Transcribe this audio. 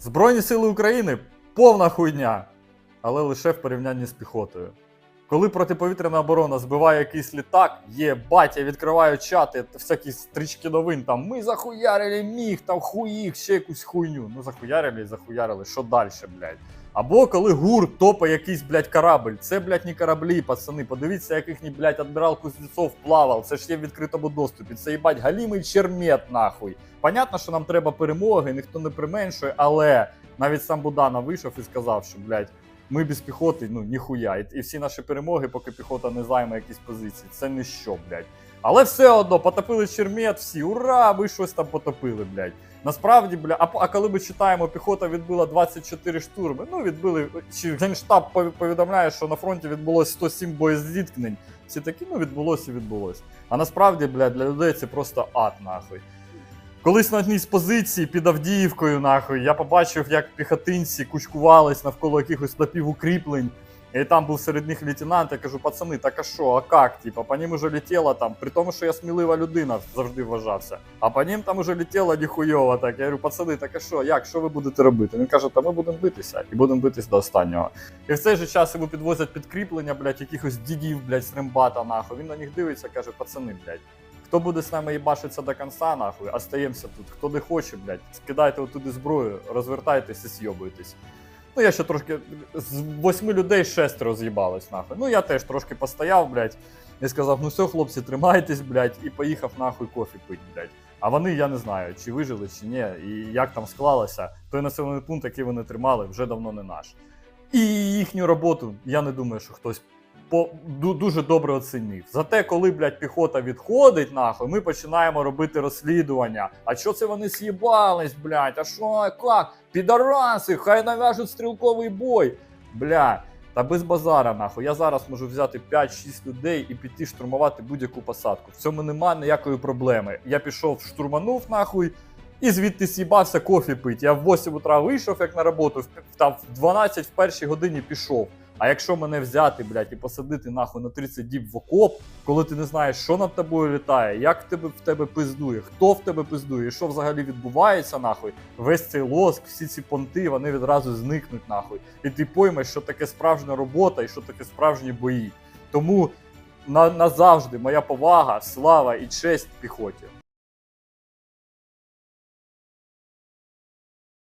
Збройні сили України повна хуйня, але лише в порівнянні з піхотою. Коли протиповітряна оборона збиває якийсь літак, є батя, відкриваю чати, всякі стрічки новин, там ми захуярили міг, там хуїх, ще якусь хуйню. Ну захуярили і захуярили, що далі, блядь. Або коли ГУР топає якийсь, блядь, корабль. Це, блядь, не кораблі, пацани. Подивіться, як їхній, блядь, адмірал Кузнєцов плавав. Це ж є в відкритому доступі. Це їбать галімий чермет, нахуй. Понятно, що нам треба перемоги, ніхто не применшує, але навіть сам Буданов вийшов і сказав, що, блядь, ми без піхоти, ну ніхуя. І, і всі наші перемоги, поки піхота не займе якісь позиції, це ніщо, блядь. Але все одно, потопили чермет, всі, ура, ви щось там потопили, блядь. Насправді, бля, а, а коли ми читаємо, піхота відбила 24 штурми. Ну, відбили. Чи Генштаб повідомляє, що на фронті відбулося 107 боєзіткнень. Всі такі, ну відбулося і відбулося. А насправді, бля, для людей це просто ад, нахуй. Колись на одній з позицій під Авдіївкою, нахуй, я побачив, як піхотинці кучкувались навколо якихось напівукріплень. І там був серед них лейтенант, я кажу, пацани, так а що, а как? Типа, по ним уже летіло там, при тому, що я смілива людина завжди вважався. А по ним там уже летіло ніхуйово. Так я говорю, пацани, так а що, як, що ви будете робити? Він каже, та ми будемо битися і будемо битись до останнього. І в цей же час йому підвозять підкріплення, блядь, якихось дідів, блядь, з рембата, нахуй. Він на них дивиться, каже, пацани, блядь. Хто буде з нами їбашитися до кінця, нахуй, остаємося тут. Хто не хоче, блядь, скидайте отуди зброю, розвертайтесь і з'йобуйтесь. Ну, я ще трошки з восьми людей шестеро з'їбалось, нахуй. Ну, я теж трошки постояв, блядь, і сказав: ну все, хлопці, тримайтесь, блядь, і поїхав нахуй кофі пить, блядь. А вони, я не знаю, чи вижили, чи ні, і як там склалося. Той населений пункт, який вони тримали, вже давно не наш. І їхню роботу, я не думаю, що хтось по, дуже добре оцінив. Зате, коли, блядь, піхота відходить, нахуй, ми починаємо робити розслідування. А що це вони з'їбались, блядь? А що, як? Підараси, хай нав'яжуть стрілковий бой. Бля, та без базара, нахуй. Я зараз можу взяти 5-6 людей і піти штурмувати будь-яку посадку. В цьому нема ніякої проблеми. Я пішов, штурманув, нахуй. І звідти с'їбався кофі пить. Я в 8 утра вийшов як на роботу, в, там в 12 в першій годині пішов. А якщо мене взяти, блядь, і посадити нахуй на 30 діб в окоп, коли ти не знаєш, що над тобою літає, як тебе в тебе пиздує, хто в тебе пиздує, і що взагалі відбувається, нахуй, весь цей лоск, всі ці понти, вони відразу зникнуть, нахуй. І ти поймеш, що таке справжня робота і що таке справжні бої. Тому на, назавжди моя повага, слава і честь піхоті.